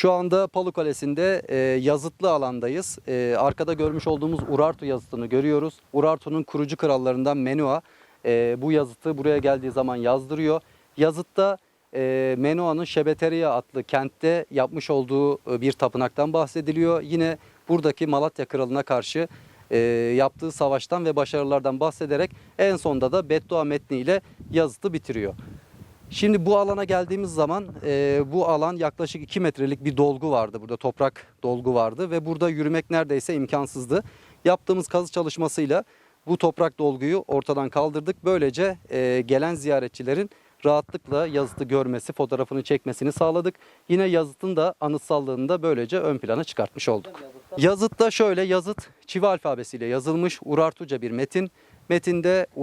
Şu anda Palu Kalesi'nde e, yazıtlı alandayız. E, arkada görmüş olduğumuz Urartu yazıtını görüyoruz. Urartu'nun kurucu krallarından Menua e, bu yazıtı buraya geldiği zaman yazdırıyor. Yazıtta e, Menua'nın Şebeteriya adlı kentte yapmış olduğu e, bir tapınaktan bahsediliyor. Yine buradaki Malatya kralına karşı e, yaptığı savaştan ve başarılardan bahsederek en sonda da beddua metniyle yazıtı bitiriyor. Şimdi bu alana geldiğimiz zaman e, bu alan yaklaşık 2 metrelik bir dolgu vardı. Burada toprak dolgu vardı ve burada yürümek neredeyse imkansızdı. Yaptığımız kazı çalışmasıyla bu toprak dolguyu ortadan kaldırdık. Böylece e, gelen ziyaretçilerin rahatlıkla yazıtı görmesi, fotoğrafını çekmesini sağladık. Yine yazıtın da anıtsallığını da böylece ön plana çıkartmış olduk. Yazıtta şöyle yazıt çivi alfabesiyle yazılmış Urartuca bir metin. Metinde e,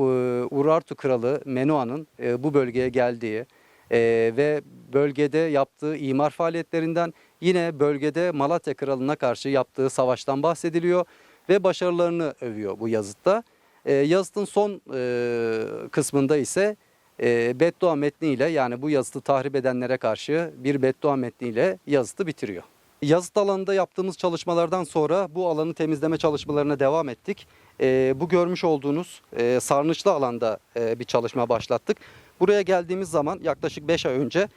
Urartu kralı Menua'nın e, bu bölgeye geldiği e, ve bölgede yaptığı imar faaliyetlerinden yine bölgede Malatya kralına karşı yaptığı savaştan bahsediliyor ve başarılarını övüyor bu yazıtta. Yazıtın son kısmında ise e, beddua metniyle yani bu yazıtı tahrip edenlere karşı bir beddua metniyle yazıtı bitiriyor. Yazıt alanında yaptığımız çalışmalardan sonra bu alanı temizleme çalışmalarına devam ettik. E, bu görmüş olduğunuz e, sarnıçlı alanda e, bir çalışma başlattık. Buraya geldiğimiz zaman yaklaşık 5 ay önce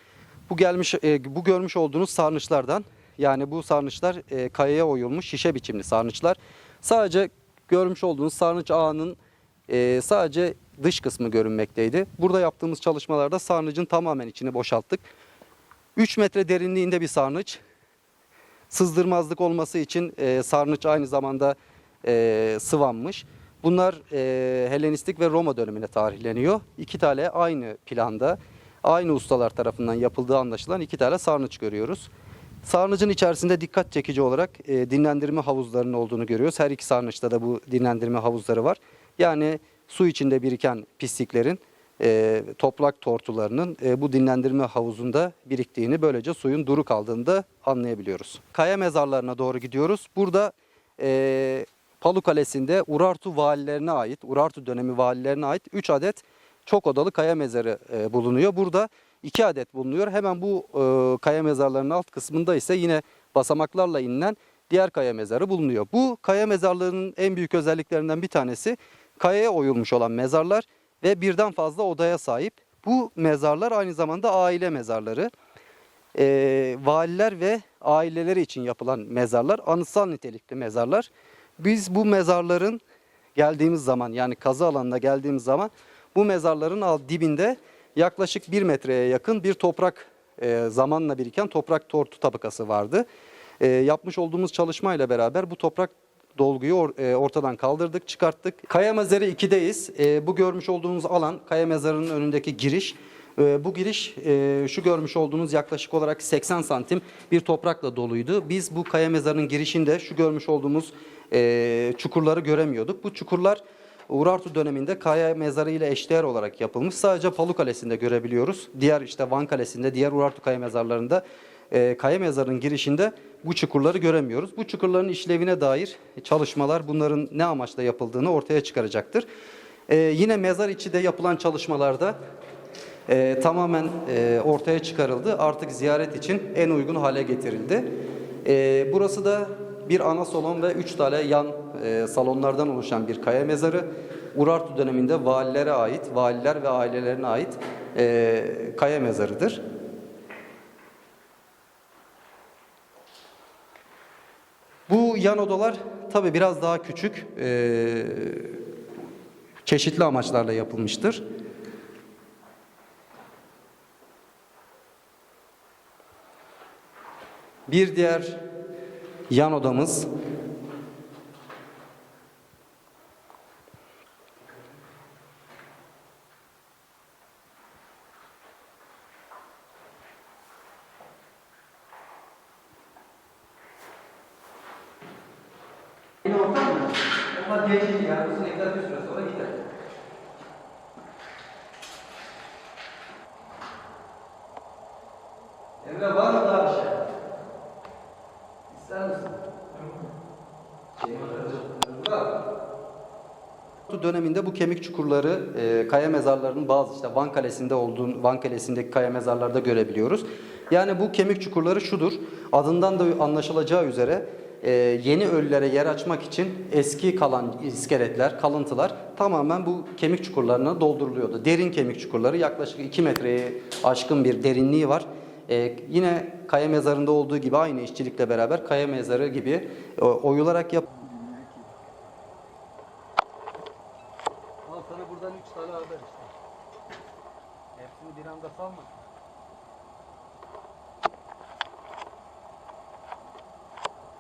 bu gelmiş e, bu görmüş olduğunuz sarnıçlardan yani bu sarnıçlar e, kayaya oyulmuş şişe biçimli sarnıçlar. Sadece görmüş olduğunuz sarnıç ağının e, sadece dış kısmı görünmekteydi. Burada yaptığımız çalışmalarda sarnıcın tamamen içini boşalttık. 3 metre derinliğinde bir sarnıç. Sızdırmazlık olması için e, sarnıç aynı zamanda e, sıvanmış. Bunlar e, Helenistik ve Roma dönemine tarihleniyor. İki tane aynı planda, aynı ustalar tarafından yapıldığı anlaşılan iki tane sarnıç görüyoruz. Sarnıcın içerisinde dikkat çekici olarak e, dinlendirme havuzlarının olduğunu görüyoruz. Her iki sarnıçta da bu dinlendirme havuzları var. Yani su içinde biriken pisliklerin, e, toprak tortularının e, bu dinlendirme havuzunda biriktiğini böylece suyun duru kaldığını da anlayabiliyoruz. Kaya mezarlarına doğru gidiyoruz. Burada e, Palu Kalesi'nde Urartu valilerine ait, Urartu dönemi valilerine ait 3 adet çok odalı kaya mezarı e, bulunuyor. Burada 2 adet bulunuyor. Hemen bu e, kaya mezarlarının alt kısmında ise yine basamaklarla inilen diğer kaya mezarı bulunuyor. Bu kaya mezarlarının en büyük özelliklerinden bir tanesi kayaya oyulmuş olan mezarlar ve birden fazla odaya sahip. Bu mezarlar aynı zamanda aile mezarları. E, valiler ve aileleri için yapılan mezarlar, anıtsal nitelikli mezarlar. Biz bu mezarların geldiğimiz zaman yani kazı alanına geldiğimiz zaman bu mezarların alt dibinde yaklaşık bir metreye yakın bir toprak e, zamanla biriken toprak tortu tabakası vardı. E, yapmış olduğumuz çalışmayla beraber bu toprak dolguyu or- e, ortadan kaldırdık, çıkarttık. Kaya Mezarı 2'deyiz. E, bu görmüş olduğunuz alan Kaya Mezarı'nın önündeki giriş. E, bu giriş e, şu görmüş olduğunuz yaklaşık olarak 80 santim bir toprakla doluydu. Biz bu Kaya Mezarı'nın girişinde şu görmüş olduğumuz e, çukurları göremiyorduk. Bu çukurlar Urartu döneminde Kaya Mezarı ile eşdeğer olarak yapılmış. Sadece Palu Kalesi'nde görebiliyoruz. Diğer işte Van Kalesi'nde, diğer Urartu Kaya Mezarları'nda e, Kaya Mezarı'nın girişinde bu çukurları göremiyoruz. Bu çukurların işlevine dair çalışmalar bunların ne amaçla yapıldığını ortaya çıkaracaktır. E, yine mezar içi de yapılan çalışmalarda e, tamamen e, ortaya çıkarıldı. Artık ziyaret için en uygun hale getirildi. E, burası da bir ana salon ve üç tane yan e, salonlardan oluşan bir kaya mezarı. Urartu döneminde valilere ait, valiler ve ailelerine ait e, kaya mezarıdır. Bu yan odalar tabi biraz daha küçük, e, çeşitli amaçlarla yapılmıştır. Bir diğer yan odamız Yine ortam mı? Ama geçici yani bu sinekler bir süre sonra gider. Emre var mı daha bir şey? İster döneminde bu kemik çukurları e, kaya mezarlarının bazı işte Van Kalesi'nde olduğun Van Kalesi'ndeki kaya mezarlarda görebiliyoruz. Yani bu kemik çukurları şudur. Adından da anlaşılacağı üzere e, yeni ölülere yer açmak için eski kalan iskeletler, kalıntılar tamamen bu kemik çukurlarına dolduruluyordu. Derin kemik çukurları yaklaşık 2 metreye aşkın bir derinliği var. E, yine kaya mezarında olduğu gibi aynı işçilikle beraber kaya mezarı gibi e, oyularak yap.